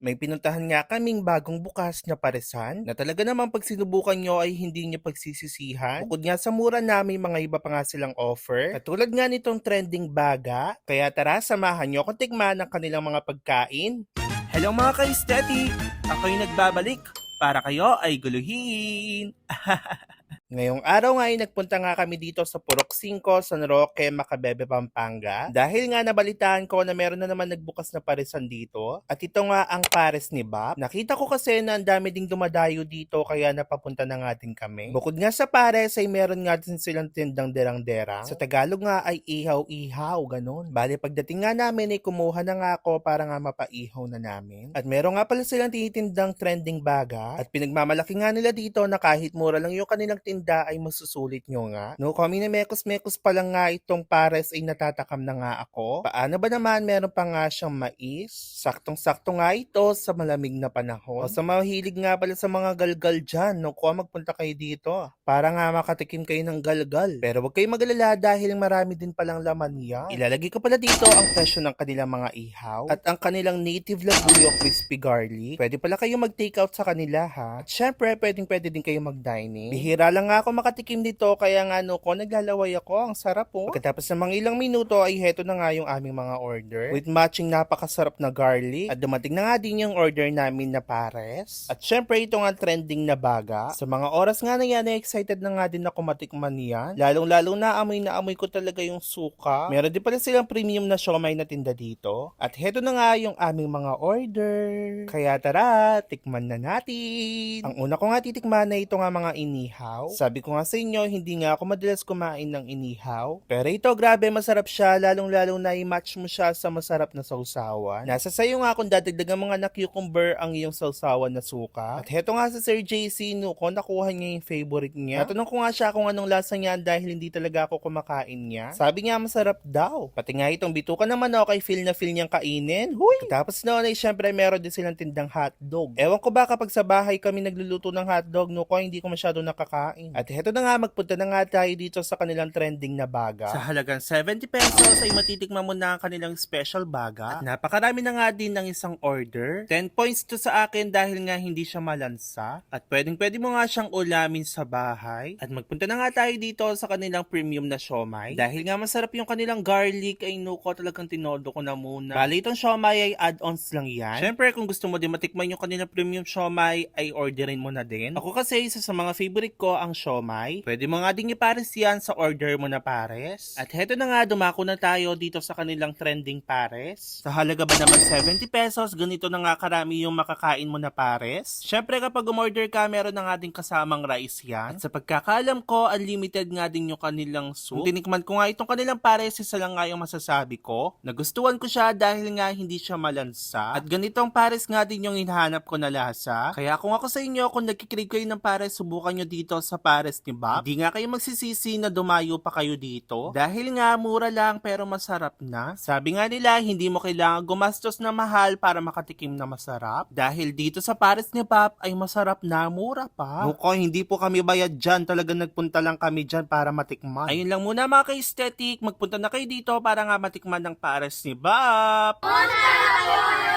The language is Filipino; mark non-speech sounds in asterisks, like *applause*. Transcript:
May pinuntahan nga kaming bagong bukas na paresan na talaga naman pag sinubukan nyo ay hindi nyo pagsisisihan. Bukod nga sa mura na may mga iba pa nga silang offer. Katulad nga nitong trending baga. Kaya tara, samahan nyo kung tikman ang kanilang mga pagkain. Hello mga ka-aesthetic! Ako'y nagbabalik para kayo ay guluhin. *laughs* Ngayong araw nga ay nagpunta nga kami dito sa Purok 5, San Roque, Macabebe, Pampanga. Dahil nga nabalitaan ko na meron na naman nagbukas na paresan dito. At ito nga ang pares ni Bob. Nakita ko kasi na ang dami ding dumadayo dito kaya napapunta na nga din kami. Bukod nga sa pares ay meron nga din silang tindang derang-derang. Sa Tagalog nga ay ihaw-ihaw, ganun. Bale pagdating nga namin ay kumuha na nga ako para nga mapaihaw na namin. At meron nga pala silang tinitindang trending baga. At pinagmamalaki nga nila dito na kahit mura lang yung kanilang tinda ay masusulit nyo nga. No, kami na mekos-mekos pa lang nga itong pares ay natatakam na nga ako. Paano ba naman meron pa nga siyang mais? Saktong-sakto nga ito sa malamig na panahon. O sa mahilig nga pala sa mga galgal dyan, no, kuha magpunta kayo dito. Para nga makatikim kayo ng galgal. Pero huwag kayong magalala dahil marami din palang laman yan. Ilalagay ko pala dito ang presyo ng kanilang mga ihaw at ang kanilang native labuyo crispy garlic. Pwede pala kayo mag-take out sa kanila ha. At syempre, pwedeng pwede din kayo mag-dining. Bihira lang nga ako makatikim dito kaya nga no ko naglalaway ako. Ang sarap po. Pagkatapos ng mga ilang minuto ay heto na nga yung aming mga order. With matching napakasarap na garlic. At dumating na nga din yung order namin na pares. At syempre ito nga trending na baga. Sa mga oras nga na yan, excited na nga din ako matikman yan. Lalong-lalo na amoy na amoy ko talaga yung suka. Meron din pala silang premium na siomay na tinda dito. At heto na nga yung aming mga order. Kaya tara, tikman na natin. Ang una ko nga titikman na ito nga mga inihaw. Sabi ko nga sa inyo, hindi nga ako madalas kumain ng inihaw. Pero ito, grabe, masarap siya. Lalong-lalo na i-match mo siya sa masarap na sausawan. Nasa sayo nga kung dadagdagan mga na cucumber ang iyong sausawan na suka. At heto nga sa Sir JC, no, ko nakuha niya yung favorite niya. Natanong ko nga siya kung anong lasa niya dahil hindi talaga ako kumakain niya. Sabi niya, masarap daw. Pati nga itong bituka naman ako kay feel na feel niyang kainin. Huy! Tapos noon ay syempre meron din silang tindang hotdog. Ewan ko ba kapag sa bahay kami nagluluto ng hotdog, no, ko hindi ko masyado nakakain. At heto na nga, magpunta na nga tayo dito sa kanilang trending na baga. Sa halagang 70 pesos ay matitikman mo na ang kanilang special baga. At napakarami na nga din ng isang order. 10 points to sa akin dahil nga hindi siya malansa. At pwedeng pwede mo nga siyang ulamin sa bahay. At magpunta na nga tayo dito sa kanilang premium na siomay. Dahil nga masarap yung kanilang garlic ay nuko talagang tinodo ko na muna. Bali itong siomay ay add-ons lang yan. Syempre kung gusto mo din matikman yung kanilang premium siomay ay orderin mo na din. Ako kasi isa sa mga favorite ko ang siomay. Pwede mo nga din ipares yan sa order mo na pares. At heto na nga dumako na tayo dito sa kanilang trending pares. Sa halaga ba naman 70 pesos, ganito na nga karami yung makakain mo na pares. Syempre kapag umorder ka, meron na nga din kasamang rice yan. At sa pagkakalam ko, unlimited nga din yung kanilang soup. Kung tinikman ko nga itong kanilang pares, isa lang nga yung masasabi ko. Nagustuhan ko siya dahil nga hindi siya malansa. At ganitong pares nga din yung hinahanap ko na lasa. Kaya kung ako sa inyo, kung nagkikrave kayo ng pares, subukan nyo dito sa pares ni Bob. Hindi nga kayo magsisisi na dumayo pa kayo dito. Dahil nga mura lang pero masarap na. Sabi nga nila, hindi mo kailangan gumastos na mahal para makatikim na masarap. Dahil dito sa pares ni Bob ay masarap na mura pa. Muko, hindi po kami bayad dyan. Talagang nagpunta lang kami dyan para matikman. Ayun lang muna mga ka-aesthetic. Magpunta na kayo dito para nga matikman ng pares ni Bob. Solid na solid.